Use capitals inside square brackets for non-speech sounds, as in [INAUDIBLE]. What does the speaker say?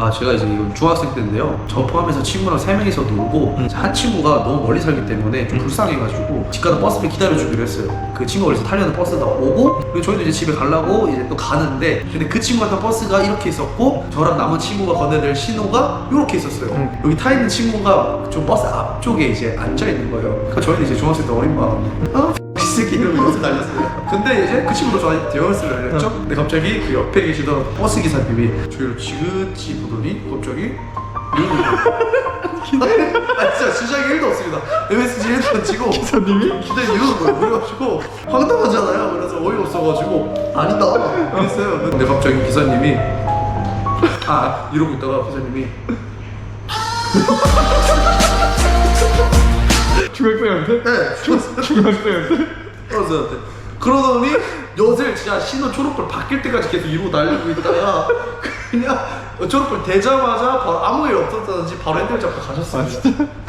아 제가 이제 이건 중학생 때인데요. 저 포함해서 친구랑 세 명이서 놀고 한 친구가 너무 멀리 살기 때문에 좀 불쌍해가지고 집 가서 버스를 기다려주기로 했어요. 그 친구가 그래서 타려는 버스가 오고 그리고 저희도 이제 집에 가려고 이제 또 가는데 근데 그 친구가 탄 버스가 이렇게 있었고 저랑 남은 친구가 건네될 신호가 이렇게 있었어요. 여기 타 있는 친구가 좀 버스 앞쪽에 이제 앉아 있는 거예요. 그러니까 저희는 이제 중학생 때 어린 마음 어? 이 새끼 이러고 여기서 달렸어요. 근데 이제 그 친구도 저한테 대화를 알렸죠? 근데 갑자기 그 옆에 계시던 버스 기사님이 저희를 지그치 보더니 갑자기 이러는 거예요. [LAUGHS] 아 진짜 주장이 1도 없습니다. MSG 1도 안 치고 기사님이? 기사님이 이러는 거예요. 그래가지고 황당하잖아요. 그래서 어이가 없어가지고 아니다. 그랬어요. 근데 갑자기 기사님이 아 이러고 있다가 기사님이 [LAUGHS] 중학생한테? 네 중학생한테? 그러서한테 그러더니 엿을 진짜 신호 초록불 바뀔 때까지 계속 이러고 달리고 있다가 그냥 초록불 되자마자 바로 아무 일 없었다든지 바로 핸들 잡고 가셨어요.